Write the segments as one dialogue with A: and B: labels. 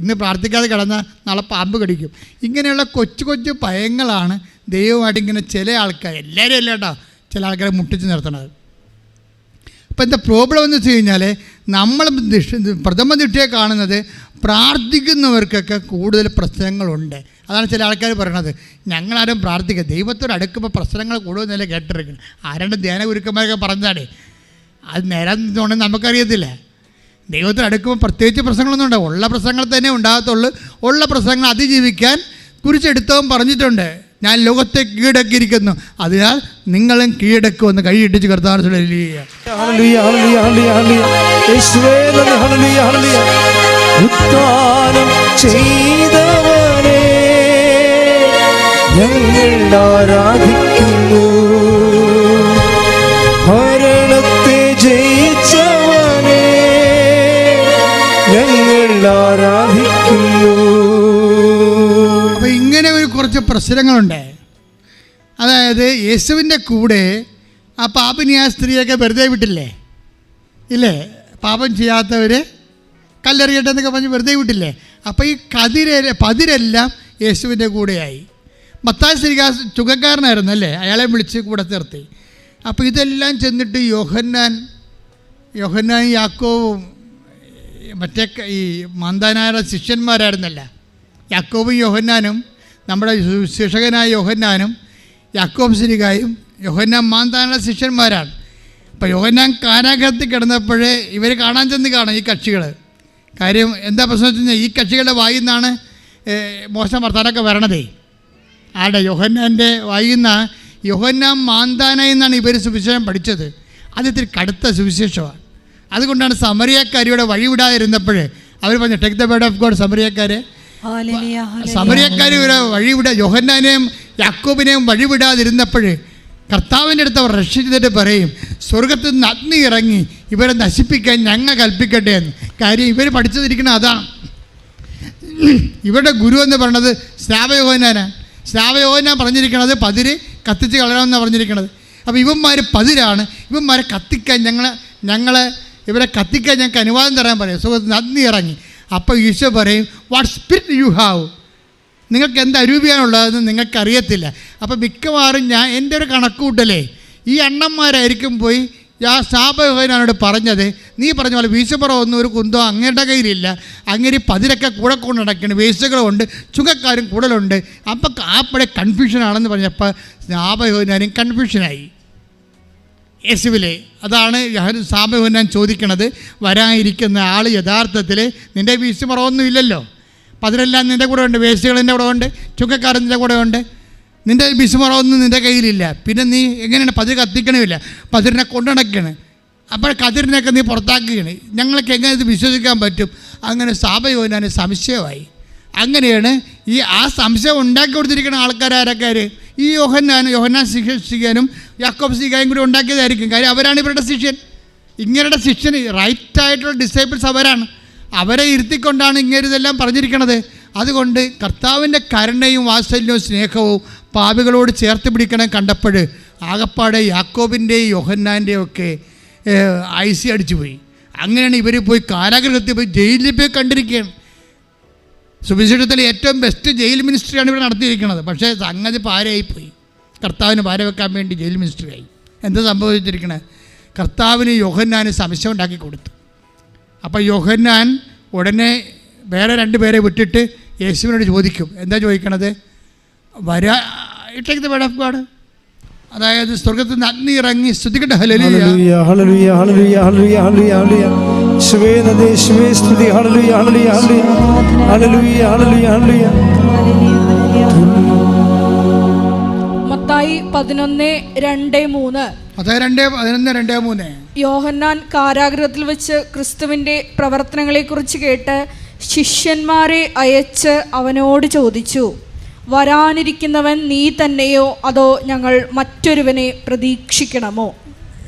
A: ഇന്ന് പ്രാർത്ഥിക്കാതെ കിടന്നാൽ നാളെ പാമ്പ് കടിക്കും. ഇങ്ങനെയുള്ള കൊച്ചു കൊച്ചു ഭയങ്ങളാണ് ദൈവമായിട്ട് ഇങ്ങനെ ചില ആൾക്കാർ എല്ലാവരും അല്ല കേട്ടോ ചില ആൾക്കാരെ മുട്ടിച്ച് നിർത്തണത് അപ്പോൾ എന്താ പ്രോബ്ലം എന്ന് വെച്ച് കഴിഞ്ഞാൽ നമ്മൾ പ്രഥമ ദൃഷ്ടിയെ കാണുന്നത് പ്രാർത്ഥിക്കുന്നവർക്കൊക്കെ കൂടുതൽ പ്രശ്നങ്ങളുണ്ട്. അതാണ് ചില ആൾക്കാർ പറയണത്. ഞങ്ങളാരും പ്രാർത്ഥിക്കുക ദൈവത്തോട് അടുക്കുമ്പോൾ പ്രശ്നങ്ങൾ കൂടുതലല്ലേ കേട്ടിരിക്കണം ആരാണ്ട് ധ്യാന ഗുരുക്കന്മാരൊക്കെ പറഞ്ഞാലേ അത് നേരാന്നുണ്ടെന്ന് നമുക്കറിയത്തില്ല. ദൈവത്തിൽ അടുക്കുമ്പോൾ പ്രത്യേകിച്ച് പ്രശ്നങ്ങളൊന്നും ഉണ്ടാവും ഉള്ള പ്രശ്നങ്ങൾ തന്നെ ഉണ്ടാകത്തുള്ളൂ. ഉള്ള പ്രശ്നങ്ങൾ അതിജീവിക്കാൻ കുറിച്ചെടുത്തവൻ പറഞ്ഞിട്ടുണ്ട്. ഞാൻ ലോകത്തെ കീഴടക്കിയിരിക്കുന്നു. അതിനാൽ നിങ്ങളും കീഴടക്കുമെന്ന് കൈയിട്ടിച്ച് കർത്താൻ
B: ചെയ്തവനെ ഞങ്ങൾ ആരാധിക്കുന്നു.
A: അപ്പോൾ ഇങ്ങനെ ഒരു കുറച്ച് പ്രശ്നങ്ങളുണ്ട്. അതായത് യേശുവിന്റെ കൂടെ ആ പാപിനി ആ സ്ത്രീയൊക്കെ വെറുതെ വിട്ടില്ലേ? ഇല്ലേ? പാപം ചെയ്യാത്തവർ കല്ലെറിയട്ടെ എന്നൊക്കെ പറഞ്ഞ് വെറുതെ വിട്ടില്ലേ? അപ്പോൾ ഈ കതിര പതിരെല്ലാം യേശുവിന്റെ കൂടെയായി. മത്തായ ശ്രീകാ ചുഖക്കാരനായിരുന്നു അല്ലേ? അയാളെ വിളിച്ച് കൂടെ നിർത്തി. അപ്പോൾ ഇതെല്ലാം ചെന്നിട്ട് യോഹന്നാൻ യോഹന്നാൻ യാക്കോവും മറ്റേ ഈ മന്ദാനായ ശിഷ്യന്മാരായിരുന്നല്ല. യാക്കോബും യോഹന്നാനും നമ്മുടെ ശിക്ഷകനായ യോഹന്നാനും യാക്കോബ് ശ്രീകായും യോഹന്നാൻ മാന്താനുള്ള ശിഷ്യന്മാരാണ്. അപ്പോൾ യോഹന്നാൻ കാരാഗ്രഹത്തിൽ കിടന്നപ്പോഴേ ഇവർ കാണാൻ ചെന്ന് കാണും ഈ കക്ഷികൾ കാര്യം എന്താ പ്രശ്നം വെച്ച് കഴിഞ്ഞാൽ ഈ കക്ഷികളുടെ വായിൽ നിന്നാണ് മോശം വർത്താനൊക്കെ വരണതേ. ആടെ യോഹന്നാന്റെ വായിൽ നിന്ന് യോഹന്നാൻ മാന്താന എന്നാണ് ഇവർ സുവിശേഷം പഠിച്ചത്. അത് കടുത്ത സുവിശേഷമാണ് അതുകൊണ്ടാണ് സമരിയക്കാരിയുടെ വഴിവിടാതിരുന്നപ്പോൾ അവർ പറഞ്ഞു take the bread of God
C: hallelujah.
A: സമരിയക്കാർ ഇവരെ വഴിവിട യോഹന്നാനെയും യാക്കോബിനെയും വഴിവിടാതിരുന്നപ്പോൾ കർത്താവിന്റെ അടുത്ത് അവർ രക്ഷിച്ചിട്ട് പറയും സ്വർഗത്തിൽ നിന്ന് അഗ്നി ഇറങ്ങി ഇവരെ നശിപ്പിക്കാൻ ഞങ്ങൾ കൽപ്പിക്കട്ടെ എന്ന്. കാര്യം ഇവർ പഠിച്ചതിരിക്കണം അതാ. ഇവരുടെ ഗുരു എന്ന് പറയുന്നത് സ്നാവയോഹനാനാണ് സ്നാവയോഹന പറഞ്ഞിരിക്കണത് പതിര് കത്തിച്ച് കളയണമെന്നാണ് പറഞ്ഞിരിക്കണത്. അപ്പോൾ ഇവന്മാർ പതിരാണ് ഇവന്മാരെ കത്തിക്കാൻ ഞങ്ങളെ ഞങ്ങളെ ഇവരെ കത്തിക്കാൻ ഞങ്ങൾക്ക് അനുവാദം തരാൻ പറയും. സുഖത്തിന് നന്ദി ഇറങ്ങി. അപ്പോൾ ഈശോ പറയും വാട്ട് സ്പിരിറ്റ് യു ഹാവ് നിങ്ങൾക്ക് എന്ത് അരൂപിയാണുള്ളതെന്ന് നിങ്ങൾക്കറിയത്തില്ല. അപ്പോൾ മിക്കവാറും ഞാൻ എന്റെ ഒരു കണക്കുകൂട്ടലേ ഈ അണ്ണന്മാരായിരിക്കും പോയി ആ സ്ഥാപകനോട് പറഞ്ഞത് നീ പറഞ്ഞ പോലെ വീശപ്പുറം ഒന്നും ഒരു കുന്തോ അങ്ങയുടെ കയ്യിലില്ല. അങ്ങനെ പതിരൊക്കെ കൂടെ കൊണ്ട് നടക്കണം വേസ്റ്റുകളുണ്ട് ചുങ്കക്കാരും കൂടുതലുണ്ട് അപ്പം ആപ്പടെ കൺഫ്യൂഷനാണെന്ന് പറഞ്ഞപ്പോൾ ശാപയോഹനാനും കൺഫ്യൂഷനായി യേശുവിലെ. അതാണ് സാമയോഹനാൻ ചോദിക്കണത്. വരാനിരിക്കുന്ന ആൾ യഥാർത്ഥത്തിൽ നിന്റെ വീശുമറവൊന്നും ഇല്ലല്ലോ അപ്പം നിന്റെ കൂടെ ഉണ്ട് വേസ്റ്റുകൾ നിന്റെ കൂടെ ഉണ്ട് ചുക്കക്കാരൻ നിന്റെ കൂടെ ഉണ്ട്. നിന്റെ വിസുമറവൊന്നും നിന്റെ കയ്യിലില്ല. പിന്നെ നീ എങ്ങനെയാണ് പതിര് കത്തിക്കണമില്ല? പതിരിനെ കൊണ്ടുനടക്കുകയാണ് അപ്പോൾ കതിരിനെയൊക്കെ നീ പുറത്താക്കുകയാണ്. ഞങ്ങൾക്ക് എങ്ങനെ ഇത് വിശ്വസിക്കാൻ പറ്റും? അങ്ങനെ സാപയോനാൻ സംശയമായി. അങ്ങനെയാണ് ഈ ആ സംശയം ഉണ്ടാക്കി കൊടുത്തിരിക്കുന്ന ആൾക്കാരാരൊക്കെ ഈ യോഹന്നാൻ യോഹന്നാൻ ശിക്ഷിക്കാനും യാക്കോബ് സിഖായും കൂടി ഉണ്ടാക്കിയതായിരിക്കും. കാര്യം അവരാണ് ഇവരുടെ ശിഷ്യൻ. ഇങ്ങനെയുടെ ശിഷ്യൻ റൈറ്റ് ആയിട്ടുള്ള ഡിസേബിൾസ് അവരാണ്. അവരെ ഇരുത്തിക്കൊണ്ടാണ് ഇങ്ങനെ ഇതെല്ലാം പറഞ്ഞിരിക്കുന്നത് അതുകൊണ്ട് കർത്താവിന്റെ കരുണയും വാത്സല്യവും സ്നേഹവും പാപികളോട് ചേർത്ത് പിടിക്കണം കണ്ടപ്പോൾ ആകപ്പാടെ യാക്കോബിന്റെയും യോഹന്നാന്റെയും ഒക്കെ ഐസി അടിച്ചു പോയി അങ്ങനെയാണ് ഇവർ പോയി കാരാഗ്രഹത്തിൽ പോയി ജയിലിൽ പോയി കണ്ടിരിക്കുകയാണ്. സുവിശേഷത്തിലെ ഏറ്റവും ബെസ്റ്റ് ജയിൽ മിനിസ്ട്രിയാണ് ഇവിടെ നടത്തിയിരിക്കുന്നത്. പക്ഷേ സംഗതി പാരയായിപ്പോയി. കർത്താവിന് പാര വെക്കാൻ വേണ്ടി ജയിൽ മിനിസ്റ്ററായി. എന്താ സംഭവിച്ചിരിക്കണേ? കർത്താവിന് യോഹന്നാന് സംശയം ഉണ്ടാക്കി കൊടുത്തു. അപ്പോൾ യോഹന്നാൻ ഉടനെ വേറെ രണ്ട് പേരെ വിട്ടിട്ട് യേശുവിനോട് ചോദിക്കും. എന്താ ചോദിക്കണത്? വരാ ഇട്ടേക്ക് ദ വേർഡ് ഓഫ് ഗോഡ് അതായത് സ്വർഗത്തിൽ നിന്ന് അഗ്നി ഇറങ്ങി സ്തുതിക്കട്ടെ. ഹല്ലേലൂയ.
C: മത്തായി പതിനൊന്ന് രണ്ട് മൂന്ന്. യോഹന്നാൻ കാരാഗ്രഹത്തിൽ വെച്ച് ക്രിസ്തുവിന്റെ പ്രവർത്തനങ്ങളെ കുറിച്ച് കേട്ട് ശിഷ്യന്മാരെ അയച്ച് അവനോട് ചോദിച്ചു വരാനിരിക്കുന്നവൻ നീ തന്നെയോ? അതോ ഞങ്ങൾ മറ്റൊരുവനെ പ്രതീക്ഷിക്കണമോ?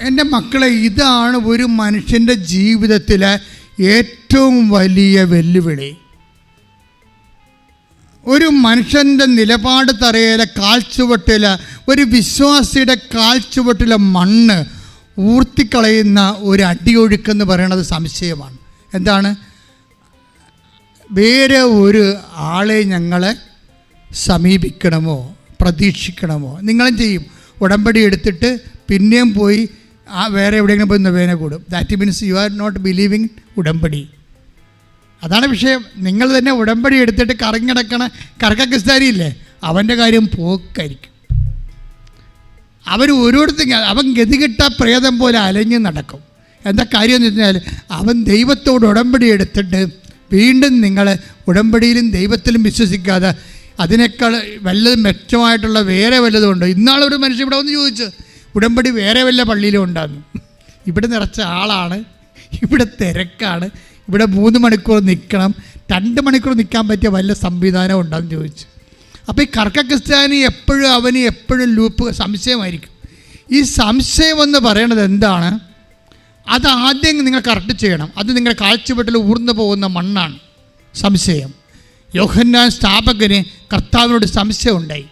A: എന്റെ മക്കളെ ഇതാണ് ഒരു മനുഷ്യന്റെ ജീവിതത്തിലെ ഏറ്റവും വലിയ വെല്ലുവിളി. ഒരു മനുഷ്യന്റെ നിലപാട് തറയിലെ കാൽച്ചുവട്ടില ഒരു വിശ്വാസിയുടെ കാൽച്ചുവട്ടിലെ മണ്ണ് ഊർത്തിക്കളയുന്ന ഒരു അടിയൊഴുക്കെന്ന് പറയുന്നത് സംശയമാണ്. എന്താണ്? വേറെ ഒരു ആളെ ഞങ്ങളെ സമീപിക്കണമോ പ്രതീക്ഷിക്കണമോ? നിങ്ങളും ചെയ്യും. ഉടമ്പടി എടുത്തിട്ട് പിന്നെയും പോയി ആ വേറെ എവിടെയെങ്കിലും പോയി നൊവേന കൂടും. That means you are not believing ഉടമ്പടി. അതാണ് വിഷയം. നിങ്ങൾ തന്നെ ഉടമ്പടി എടുത്തിട്ട് കറങ്ങിടക്കണ കറക്കക്കിസ്താരിയില്ലേ? അവന്റെ കാര്യം പോക്കായിരിക്കും. അവർ ഓരോരുത്തരും അവൻ ഗതികെട്ട പ്രേതം പോലെ അലഞ്ഞ് നടക്കും. എന്താ കാര്യം എന്ന് വെച്ചാൽ അവൻ ദൈവത്തോട് ഉടമ്പടി എടുത്തിട്ട് വീണ്ടും നിങ്ങൾ ഉടമ്പടിയിലും ദൈവത്തിലും വിശ്വസിക്കാതെ അതിനേക്കാൾ വല്ലതും മെച്ചമായിട്ടുള്ള വേറെ വല്ലതും ഉണ്ടോ? ഇന്നാളൊരു മനുഷ്യൻ ഇവിടെ വന്ന് ചോദിച്ചു ഉടമ്പടി വേറെ വല്ല പള്ളിയിലും ഉണ്ടാകുന്നു ഇവിടെ നിറച്ച ആളാണ് ഇവിടെ തിരക്കാണ് ഇവിടെ മൂന്ന് മണിക്കൂർ നിൽക്കണം രണ്ട് മണിക്കൂർ നിൽക്കാൻ പറ്റിയ വല്ല സംവിധാനം ഉണ്ടെന്ന് ചോദിച്ചു. അപ്പോൾ ഈ കർക്ക ക്രിസ്ത്യാനി എപ്പോഴും അവന് എപ്പോഴും ലൂപ്പ് സംശയമായിരിക്കും. ഈ സംശയം എന്ന് പറയണത് എന്താണ്? അത് ആദ്യം നിങ്ങൾ കറക്റ്റ് ചെയ്യണം. അത് നിങ്ങളുടെ കാഴ്ചപ്പെട്ടിൽ ഊർന്നു പോകുന്ന മണ്ണാണ് സംശയം. യോഹന്നാൻ സ്ഥാപകന് കർത്താവിനോട് സംശയം ഉണ്ടായി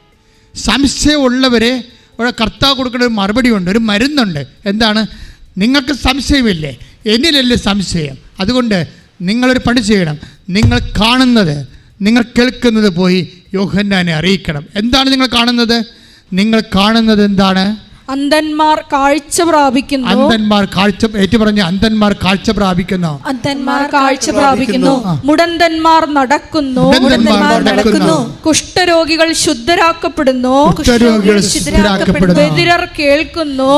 A: സംശയമുള്ളവരെ ഇവിടെ കർത്താവ് കൊടുക്കുന്ന ഒരു മറുപടി ഉണ്ട് ഒരു മരുന്നുണ്ട്. എന്താണ്? നിങ്ങൾക്ക് സംശയമില്ലേ? എന്നിലല്ലേ സംശയം. അതുകൊണ്ട് നിങ്ങളൊരു പണി ചെയ്യണം. നിങ്ങൾ കാണുന്നത് നിങ്ങൾ കേൾക്കുന്നത് പോയി യോഹന്നാനെ അറിയിക്കണം. എന്താണ് നിങ്ങൾ കാണുന്നത്? നിങ്ങൾ കാണുന്നത് എന്താണ്?
C: അന്ധന്മാർ കാഴ്ച പ്രാപിക്കുന്നു.
A: അന്ധന്മാർ കാഴ്ച ഏറ്റുപറഞ്ഞ അന്ധന്മാർ കാഴ്ച പ്രാപിക്കുന്നു.
C: അന്ധന്മാർ കാഴ്ച പ്രാപിക്കുന്നു. മുടന്തന്മാർ നടക്കുന്നു.
A: മുടന്തന്മാർ നടക്കുന്നു.
C: കുഷ്ഠരോഗികൾ ശുദ്ധരാക്കപ്പെടുന്നു.
A: കുഷ്ഠരോഗികൾ ശുദ്ധരാക്കപ്പെടുന്നു.
C: ബധിരർ കേൾക്കുന്നു.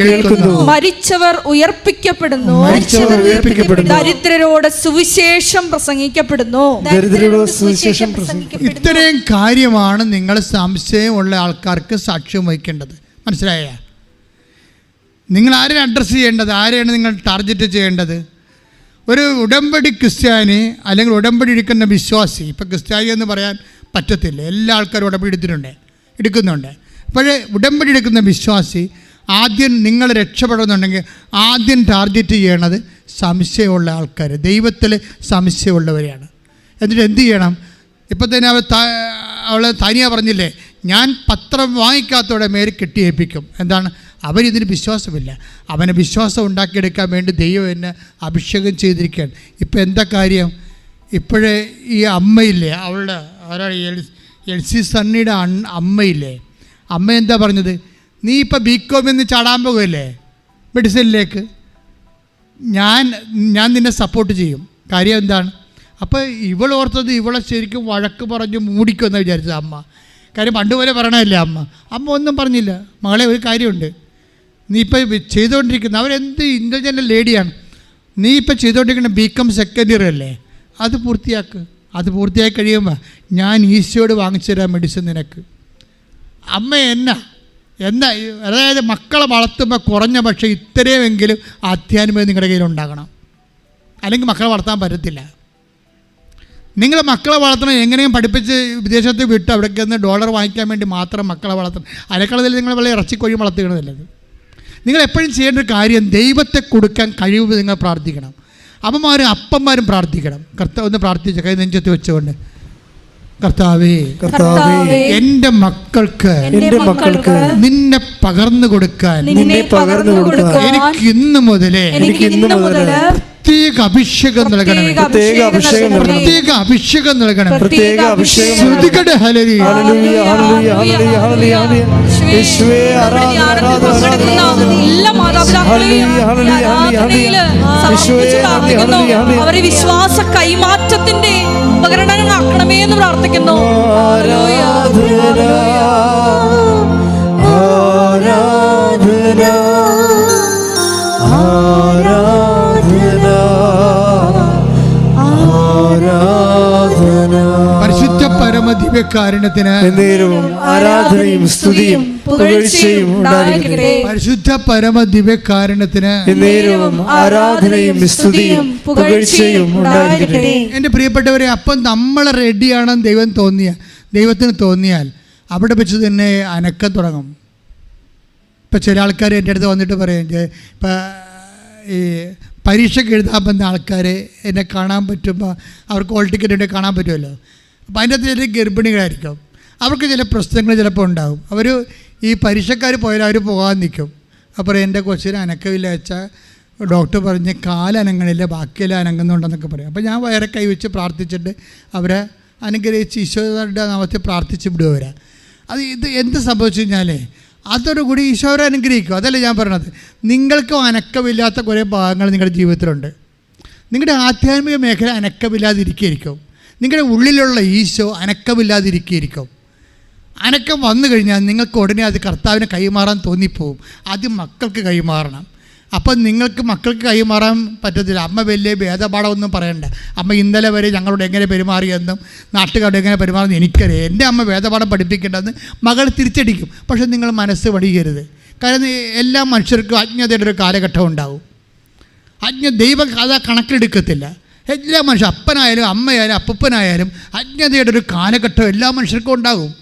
A: കേൾക്കുന്നു.
C: മരിച്ചവർ ഉയർപ്പിക്കപ്പെടുന്നു.
B: മരിച്ചവർ ഉയർപ്പിക്കപ്പെടുന്നു.
C: ദരിദ്രരോട് സുവിശേഷം പ്രസംഗിക്കപ്പെടുന്നു.
B: ദരിദ്രരോട് സുവിശേഷം പ്രസംഗിക്കപ്പെടുന്നു.
A: ഇത്രയും കാര്യമാണ് നിങ്ങൾ സംശയമുള്ള ആൾക്കാർക്ക് സാക്ഷ്യം വഹിക്കേണ്ടത്. മനസ്സിലായ? നിങ്ങൾ ആരെയാണ് അഡ്രസ്സ് ചെയ്യേണ്ടത്? ആരെയാണ് നിങ്ങൾ ടാർഗറ്റ് ചെയ്യേണ്ടത്? ഒരു ഉടമ്പടി ക്രിസ്ത്യാനി അല്ലെങ്കിൽ ഉടമ്പടി എടുക്കുന്ന വിശ്വാസി ഇപ്പം ക്രിസ്ത്യാനി എന്ന് പറയാൻ പറ്റത്തില്ല. എല്ലാ ആൾക്കാരും ഉടമ്പടി എടുത്തിട്ടുണ്ട് എടുക്കുന്നുണ്ട്. അപ്പോഴേ ഉടമ്പടി എടുക്കുന്ന വിശ്വാസി ആദ്യം നിങ്ങൾ രക്ഷപ്പെടുന്നുണ്ടെങ്കിൽ ആദ്യം ടാർഗറ്റ് ചെയ്യണത് സംശയമുള്ള ആൾക്കാർ ദൈവത്തിൽ സംശയമുള്ളവരെയാണ്. എന്നിട്ട് എന്ത് ചെയ്യണം? ഇപ്പം തന്നെ അവൾ അവൾ തനിയ പറഞ്ഞില്ലേ ഞാൻ പത്രം വാങ്ങിക്കാത്തവടെ മേൽ കെട്ടിയേൽപ്പിക്കും. എന്താണ്? അവരിതിന് വിശ്വാസമില്ല. അവനെ വിശ്വാസം ഉണ്ടാക്കിയെടുക്കാൻ വേണ്ടി ദൈവം എന്നെ അഭിഷേകം ചെയ്തിരിക്കുകയാണ്. ഇപ്പം എന്താ കാര്യം? ഇപ്പോഴേ ഈ അമ്മയില്ലേ അവളുടെ ആരാണ് എൽ എൽ സി സണ്ണിയുടെ അമ്മയില്ലേ? അമ്മ എന്താ പറഞ്ഞത്? നീ ഇപ്പം ബി കോം എന്ന് ചാടാൻ പോകുമല്ലേ മെഡിസിനിലേക്ക്? ഞാൻ ഞാൻ നിന്നെ സപ്പോർട്ട് ചെയ്യും. കാര്യം എന്താണ്? അപ്പോൾ ഇവൾ ഓർത്തത് ഇവളെ ശരിക്കും വഴക്ക് പറഞ്ഞ് മൂടിക്കുമെന്ന് വിചാരിച്ചത് അമ്മ. കാര്യം പണ്ടുപോലെ പറയണമല്ല അമ്മ? അമ്മ ഒന്നും പറഞ്ഞില്ല. മകളെ ഒരു കാര്യമുണ്ട്. നീ ഇപ്പോൾ ചെയ്തുകൊണ്ടിരിക്കുന്ന അവരെന്ത് ഇന്റലിജന്റ് ലേഡിയാണ് നീ ഇപ്പോൾ ചെയ്തുകൊണ്ടിരിക്കുന്ന ബി കോം സെക്കൻഡ് ഇയർ അല്ലേ? അത് പൂർത്തിയാക്ക്. അത് പൂർത്തിയാക്കി കഴിയുമ്പോൾ ഞാൻ ഈശോയോട് വാങ്ങിച്ചു തരാം മെഡിസിൻ നിനക്ക്. അമ്മ എന്നാ? എന്നാ? അതായത് മക്കളെ വളർത്തുമ്പോൾ കുറഞ്ഞ പക്ഷേ ഇത്രയുമെങ്കിലും ആധ്യാത്മികത നിങ്ങളുടെ കയ്യിൽ ഉണ്ടാകണം അല്ലെങ്കിൽ മക്കളെ വളർത്താൻ പറ്റത്തില്ല. നിങ്ങൾ മക്കളെ വളർത്തണം എങ്ങനെയും പഠിപ്പിച്ച് വിദേശത്ത് വിട്ട് അവിടേക്ക് നിന്ന് ഡോളർ വാങ്ങിക്കാൻ വേണ്ടി മാത്രം മക്കളെ വളർത്തണം. അരക്കളത്തിൽ നിങ്ങൾ വളരെ ഇറച്ചിക്കൊഴി വളർത്തുകയാണല്ലത് നിങ്ങൾ എപ്പോഴും ചെയ്യേണ്ട ഒരു കാര്യം ദൈവത്തെ കൊടുക്കാൻ കഴിവ് നിങ്ങൾ പ്രാർത്ഥിക്കണം. അമ്മമാരും അപ്പന്മാരും പ്രാർത്ഥിക്കണം. കർത്താവ് ഒന്ന് പ്രാർത്ഥിച്ച കൈ നെഞ്ചത്ത് വെച്ചുകൊണ്ട്. കർത്താവേ
B: കർത്താവേ
A: എന്റെ മക്കൾക്ക്
B: എന്റെ മക്കൾക്ക്
A: നിന്നെ പകർന്നു കൊടുക്കാൻ.
B: നിന്നെ പകർന്നു കൊടുക്കാൻ.
A: എനിക്ക് ഇന്ന് മുതലേ
C: എനിക്ക് ഇന്ന് മുതൽ
A: പ്രത്യേക അഭിഷേകം നൽകണം
B: പ്രത്യേക അഭിഷേകം നൽകണം.
A: പ്രത്യേക അഭിഷേകം നൽകണം
B: പ്രത്യേക അഭിഷേകം
A: ശ്രുതികടെ ഹലരി.
C: അവരെ വിശ്വാസ കൈമാറ്റത്തിന്റെ ഉപകരണങ്ങളാക്കണമേ എന്ന് പ്രാർത്ഥിക്കുന്നു.
B: ആരാധന ആരാധന.
A: പരമ ദിവ്യകാരുണ്യത്തിന്
B: എന്നേരവും ആരാധനയും സ്തുതിയും പുകഴ്ചയും ഉണ്ടായിരിക്കട്ടെ.
A: പരിശുദ്ധ പരമ ദിവ്യകാരുണ്യത്തിന്
B: എന്നേരവും ആരാധനയും സ്തുതിയും പുകഴ്ചയും ഉണ്ടായിരിക്കട്ടെ.
A: എന്റെ പ്രിയപ്പെട്ടവരെ അപ്പം നമ്മൾ റെഡിയാണെന്ന് ദൈവം തോന്നിയ ദൈവത്തിന് തോന്നിയാൽ അവിടെ വെച്ച് തന്നെ അനക്കം തുടങ്ങും. ഇപ്പം ചില ആൾക്കാർ എന്റെ അടുത്ത് വന്നിട്ട് പറയും ഇപ്പം ഈ പരീക്ഷയ്ക്ക് എഴുതാൻ വന്ന ആൾക്കാർ എന്നെ കാണാൻ പറ്റുമ്പോൾ അവർക്ക് ഓൾ ടിക്കറ്റ് ഉണ്ടെങ്കിൽ കാണാൻ പറ്റുമല്ലോ. അപ്പോൾ അതിന്റെ അകത്ത് ചില ഗർഭിണികളായിരിക്കും. അവർക്ക് ചില പ്രശ്നങ്ങൾ ചിലപ്പോൾ ഉണ്ടാകും. അവർ ഈ പരീക്ഷക്കാർ പോയാൽ അവർ പോകാൻ നിൽക്കും. അപ്പോൾ എന്റെ കൊച്ചിന് അനക്കമില്ല വെച്ചാൽ ഡോക്ടർ പറഞ്ഞ് കാലനങ്ങളില്ല ബാക്കിയെല്ലാം അനങ്ങുന്നുണ്ടെന്നൊക്കെ പറയും. അപ്പോൾ ഞാൻ വയറെ കൈവച്ച് പ്രാർത്ഥിച്ചിട്ട് അവരെ അനുഗ്രഹിച്ച് ഈശോയുടെ നാമത്തിൽ പ്രാർത്ഥിച്ച് വിടുവരാ അത് ഇത് എന്ത് സംഭവിച്ചു കഴിഞ്ഞാൽ അതോടു കൂടി ഈശോരെ അനുഗ്രഹിക്കും. അതല്ലേ ഞാൻ പറഞ്ഞത്. നിങ്ങൾക്കും അനക്കമില്ലാത്ത കുറേ ഭാഗങ്ങൾ നിങ്ങളുടെ ജീവിതത്തിലുണ്ട്. നിങ്ങളുടെ ആധ്യാത്മിക മേഖല അനക്കമില്ലാതിരിക്കുകയായിരിക്കും. നിങ്ങളുടെ ഉള്ളിലുള്ള ഈശോ അനക്കമില്ലാതിരിക്കുകയായിരിക്കും. അനക്കം വന്നു കഴിഞ്ഞാൽ നിങ്ങൾക്ക് ഉടനെ അത് കർത്താവിന് കൈമാറാൻ തോന്നിപ്പോവും. അത് മക്കൾക്ക് കൈമാറണം. അപ്പം നിങ്ങൾക്ക് മക്കൾക്ക് കൈമാറാൻ പറ്റത്തില്ല. അമ്മ വലിയ ഭേദപാഠമൊന്നും പറയണ്ട. അമ്മ ഇന്നലെ വരെ ഞങ്ങളോട് എങ്ങനെ പെരുമാറിയെന്നും നാട്ടുകാരോട് എങ്ങനെ പെരുമാറുന്നു എനിക്കറിയാം. എന്റെ അമ്മ ഭേദപാഠം പഠിപ്പിക്കേണ്ടതെന്ന് മകൾ തിരിച്ചടിക്കും. പക്ഷേ നിങ്ങൾ മനസ്സ് വടിയരുത്. കാരണം എല്ലാ മനുഷ്യർക്കും അജ്ഞതയുടെ ഒരു കാലഘട്ടം ഉണ്ടാവും. അജ്ഞ ദൈവം കഥ കണക്കിലെടുക്കത്തില്ല. എല്ലാ മനുഷ്യർ അപ്പനായാലും അമ്മയായാലും അപ്പനായാലും അജ്ഞതയുടെ ഒരു കാലഘട്ടം എല്ലാ മനുഷ്യർക്കും ഉണ്ടാകും.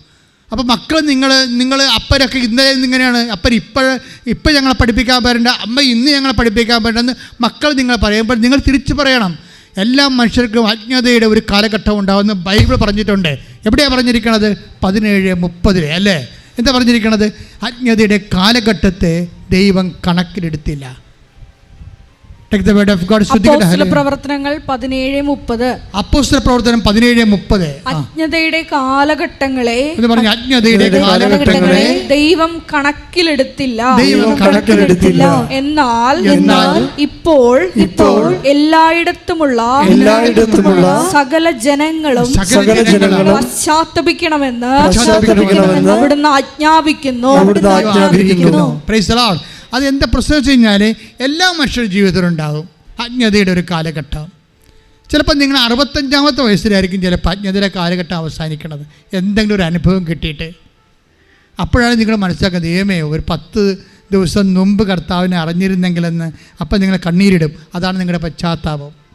A: അപ്പോൾ മക്കൾ നിങ്ങൾ നിങ്ങൾ അപ്പരൊക്കെ ഇന്നലെ ഇങ്ങനെയാണ്. അപ്പൻ ഇപ്പോൾ ഇപ്പം ഞങ്ങളെ പഠിപ്പിക്കാൻ പറ്റേണ്ട അമ്മ ഇന്ന് ഞങ്ങളെ പഠിപ്പിക്കാൻ പറ്റേണ്ടെന്ന് മക്കൾ നിങ്ങൾ പറയുമ്പോൾ നിങ്ങൾ തിരിച്ചു പറയണം. എല്ലാ മനുഷ്യർക്കും അജ്ഞതയുടെ ഒരു കാലഘട്ടം ഉണ്ടാകുമെന്ന് ബൈബിൾ പറഞ്ഞിട്ടുണ്ട്. എവിടെയാണ് പറഞ്ഞിരിക്കണത്? പതിനേഴ് മുപ്പതിൽ അല്ലേ? എന്താ പറഞ്ഞിരിക്കണത്? അജ്ഞതയുടെ കാലഘട്ടത്തെ ദൈവം കണക്കിലെടുത്തില്ല. Take the word of God.
C: പ്രവർത്തനങ്ങൾ പതിനേഴ് മുപ്പത്.
A: അപ്പോസ്തല പ്രവർത്തനം പതിനേഴ് മുപ്പത്.
C: അജ്ഞതയുടെ കാലഘട്ടങ്ങളെ
A: എന്ന് പറഞ്ഞ അജ്ഞതയുടെ കാലഘട്ടങ്ങളെ
C: ദൈവം കണക്കിലെടുത്തില്ല.
A: ദൈവം
B: കണക്കിലെടുത്തില്ല.
C: എന്നാൽ
A: എന്നാൽ
C: ഇപ്പോൾ
B: ഇപ്പോൾ
C: എല്ലായിടത്തുമുള്ള
B: എല്ലായിടത്തുമുള്ള
C: സകല ജനങ്ങളും
B: സകല ജനങ്ങളും
C: പശ്ചാത്തപിക്കണമെന്ന് അവിടുന്ന് ആജ്ഞാപിക്കുന്നു.
B: അവിടുന്ന് ആജ്ഞാപിക്കുന്നു.
A: Praise the Lord. അത് എന്താ പ്രശ്നം വെച്ച് കഴിഞ്ഞാൽ എല്ലാ മനുഷ്യരുടെ ജീവിതത്തിലുണ്ടാകും അജ്ഞതയുടെ ഒരു കാലഘട്ടം. ചിലപ്പോൾ നിങ്ങൾ അറുപത്തഞ്ചാമത്തെ വയസ്സിലായിരിക്കും ചിലപ്പോൾ അജ്ഞതയുടെ കാലഘട്ടം അവസാനിക്കണത്. എന്തെങ്കിലും ഒരു അനുഭവം കിട്ടിയിട്ട്. അപ്പോഴാണ് നിങ്ങൾ മനസ്സിലാക്കുന്നത് ദൈവമേ ഒരു പത്ത് ദിവസം മുമ്പ് കർത്താവിനെ അറിഞ്ഞിരുന്നെങ്കിലെന്ന്. അപ്പം നിങ്ങൾ കണ്ണീരിടും. അതാണ് നിങ്ങളുടെ പശ്ചാത്താപം.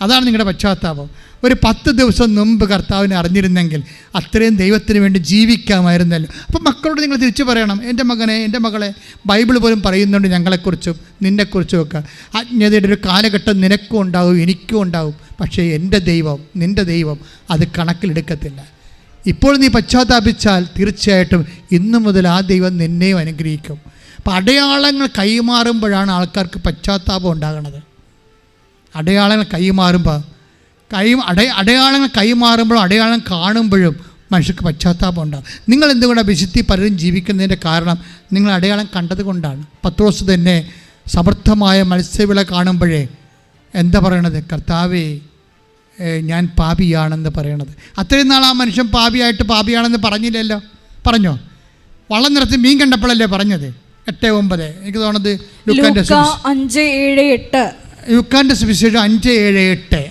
A: അതാണ് നിങ്ങളുടെ പശ്ചാത്താപം. ഒരു പത്ത് ദിവസം മുമ്പ് കർത്താവിനെ അറിഞ്ഞിരുന്നെങ്കിൽ അത്രയും ദൈവത്തിന് വേണ്ടി ജീവിക്കാമായിരുന്നല്ലോ. അപ്പം മക്കളോട് നിങ്ങൾ തിരിച്ചു പറയണം എന്റെ മകനെ എന്റെ മകളെ ബൈബിൾ പോലും പറയുന്നുണ്ട് ഞങ്ങളെക്കുറിച്ചും നിന്നെക്കുറിച്ചും ഒക്കെ. അജ്ഞതയുടെ ഒരു കാലഘട്ടം നിനക്കും ഉണ്ടാവും എനിക്കും ഉണ്ടാവും. പക്ഷേ എന്റെ ദൈവം നിന്റെ ദൈവം അത് കണക്കിലെടുക്കത്തില്ല. ഇപ്പോൾ നീ പശ്ചാത്താപിച്ചാൽ തീർച്ചയായിട്ടും ഇന്നു മുതൽ ആ ദൈവം നിന്നെയും അനുഗ്രഹിക്കും. അപ്പം അടയാളങ്ങൾ കൈമാറുമ്പോഴാണ് ആൾക്കാർക്ക് പശ്ചാത്താപം ഉണ്ടാകുന്നത് അടയാളങ്ങൾ കൈമാറുമ്പോൾ കൈ അടയ അടയാളങ്ങൾ കൈമാറുമ്പോഴും അടയാളം കാണുമ്പോഴും മനുഷ്യർക്ക് പശ്ചാത്താപം ഉണ്ടാകും. നിങ്ങൾ എന്തുകൊണ്ടാണ് വിശുദ്ധി പലരും ജീവിക്കുന്നതിന്റെ കാരണം? നിങ്ങൾ അടയാളം കണ്ടത് കൊണ്ടാണ്. പത്ത് ദിവസം തന്നെ സമർത്ഥമായ മത്സ്യവിള കാണുമ്പോഴേ എന്താ പറയണത്? കർത്താവേ ഞാൻ പാപിയാണെന്ന് പറയണത്. അത്രയും നാൾ ആ മനുഷ്യൻ പാപിയായിട്ട് പാപിയാണെന്ന് പറഞ്ഞില്ലല്ലോ. പറഞ്ഞോ? വള്ളം നിറച്ച് മീൻ കണ്ടപ്പോഴല്ലേ പറഞ്ഞത്? എട്ട് ഒമ്പത്. എനിക്ക് തോന്നുന്നത്
C: അഞ്ച് ഏഴ് എട്ട്.
A: യുക്കാന്റെ സുവിശേഷം അഞ്ച് ഏഴ് എട്ട്.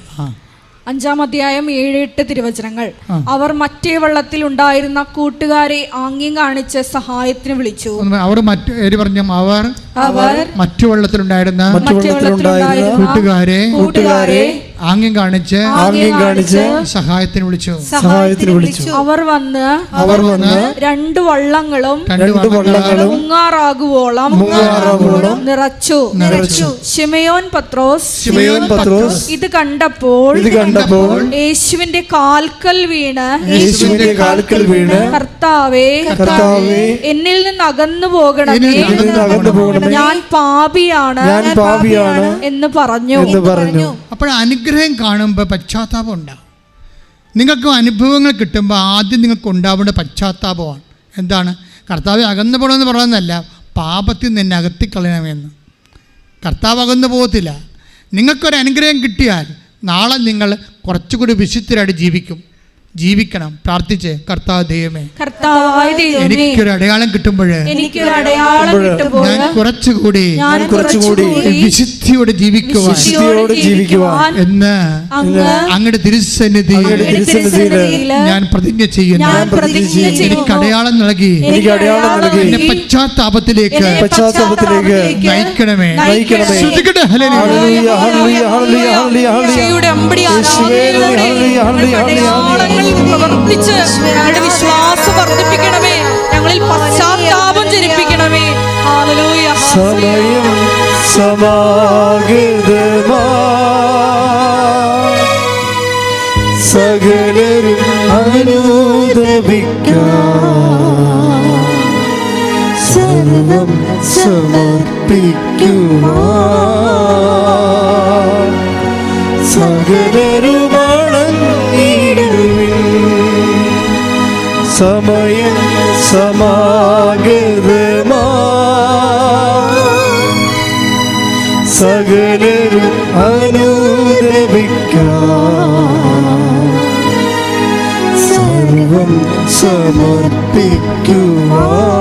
C: അഞ്ചാം അധ്യായം ഏഴ് എട്ട് തിരുവചനങ്ങൾ. അവർ മറ്റേ വള്ളത്തിൽ ഉണ്ടായിരുന്ന കൂട്ടുകാരെ ആംഗ്യം കാണിച്ച് സഹായത്തിന് വിളിച്ചു.
A: അവർ മറ്റു പറഞ്ഞു? അവർ
C: അവർ
A: മറ്റു വെള്ളത്തിലുണ്ടായിരുന്ന കൂട്ടുകാരെ
C: കൂട്ടുകാരെ
A: ആംഗ്യം കാണിച്ച്
B: ആംഗ്യം കാണിച്ച്
A: സഹായത്തിന് വിളിച്ചു.
B: സഹായത്തിന് വിളിച്ചു.
C: അവർ വന്ന്
B: അവർ വന്ന്
C: രണ്ട് വള്ളങ്ങളും
A: രണ്ട്
B: വള്ളങ്ങളും
C: മുങ്ങാറാകുവോളം
B: മുങ്ങാറാകുവോളം
C: നിറച്ചു.
A: നിറച്ചു.
C: ഷിമയോൻ പത്രോസ്.
B: ശിമയോൻ പത്രോസ്.
C: ഇത് കണ്ടപ്പോൾ
B: ഇത് കണ്ടപ്പോൾ
C: യേശുവിന്റെ കാൽക്കൽ വീണ്.
B: യേശുവിന്റെ കാൽക്കൽ വീണ്.
C: കർത്താവേ
B: കർത്താവേ
C: എന്നിൽ നിന്ന് അകന്നു പോകണമേ.
A: എന്നിൽ
B: നിന്ന് അകന്നു പോകണമേ.
C: ഞാൻ പാപിയാണ്.
B: ഞാൻ പാപിയാണ്
C: എന്ന് പറഞ്ഞു.
B: എന്ന് പറഞ്ഞു.
A: അപ്പോൾ അനുഗ്രഹം കാണുമ്പോൾ പശ്ചാത്താപം ഉണ്ടാവും. നിങ്ങൾക്ക് അനുഭവങ്ങൾ കിട്ടുമ്പോൾ ആദ്യം നിങ്ങൾക്ക് ഉണ്ടാവേണ്ട പശ്ചാത്താപമാണ്. എന്താണ്? കർത്താവ് അകന്നു പോകണമെന്ന് പറയുന്നതല്ല പാപത്തിൽ നിന്നെ അകത്തിക്കളയണമെന്ന്. കർത്താവ് അകന്നു പോകത്തില്ല. നിങ്ങൾക്കൊരു അനുഗ്രഹം കിട്ടിയാൽ നാളെ നിങ്ങൾ കുറച്ചുകൂടി വിശുദ്ധരായിട്ട് ജീവിക്കും. ജീവിക്കണം. പ്രാർത്ഥിച്ച് കർത്താവ് ദൈവമേ എനിക്കൊരു അടയാളം കിട്ടുമ്പോൾ ഞാൻ കുറച്ചുകൂടി
C: ഞാൻ
B: കുറച്ചുകൂടി
A: വിശുദ്ധിയോടെ ജീവിക്കുവാൻ
B: വിശുദ്ധിയോടെ ജീവിക്കുവാൻ
A: എന്ന്
C: അങ്ങ്
A: അങ്ങയുടെ തിരുസന്നിധി ഞാൻ പ്രതിജ്ഞ ചെയ്യുന്നു.
C: ഞാൻ പ്രതിജ്ഞ
A: എനിക്ക് അടയാളം നൽകി.
B: എനിക്ക് അടയാളം നൽകി.
A: എന്നെ പശ്ചാത്താപത്തിലേക്ക്
B: പശ്ചാത്താപത്തിലേക്ക്
A: നയിക്കണമേ.
B: നയിക്കണമേ.
A: ശ്രദ്ധിക്കട്ടെ hallelujah.
B: Hallelujah, hallelujah, hallelujah, hallelujah, hallelujah.
C: ഈശോയുടെ അമ്പടി
B: യേശുവേ,
C: ആരാധനയിലൂടെ
B: ഹല്ലേലൂയ, ഹല്ലേലൂയ,
C: അടയാളങ്ങൾ പ്രവർത്തിച്ച് ഞങ്ങളുടെ വിശ്വാസം വർദ്ധിപ്പിക്കണമേ. ഞങ്ങളിൽ പശ്ചാത്താപം ജനിപ്പിക്കണമേ. ഹല്ലേലൂയ
B: സമയം സമാഗതമാ. സകലരും അനുദപിക്കാം. സർവം സകലരുമണങ്ങിടുവിൻ സമയം സമാഗതമാ. സകലരും അനുദപിക്കാം സർവം സമർപ്പിക്കുവാൻ.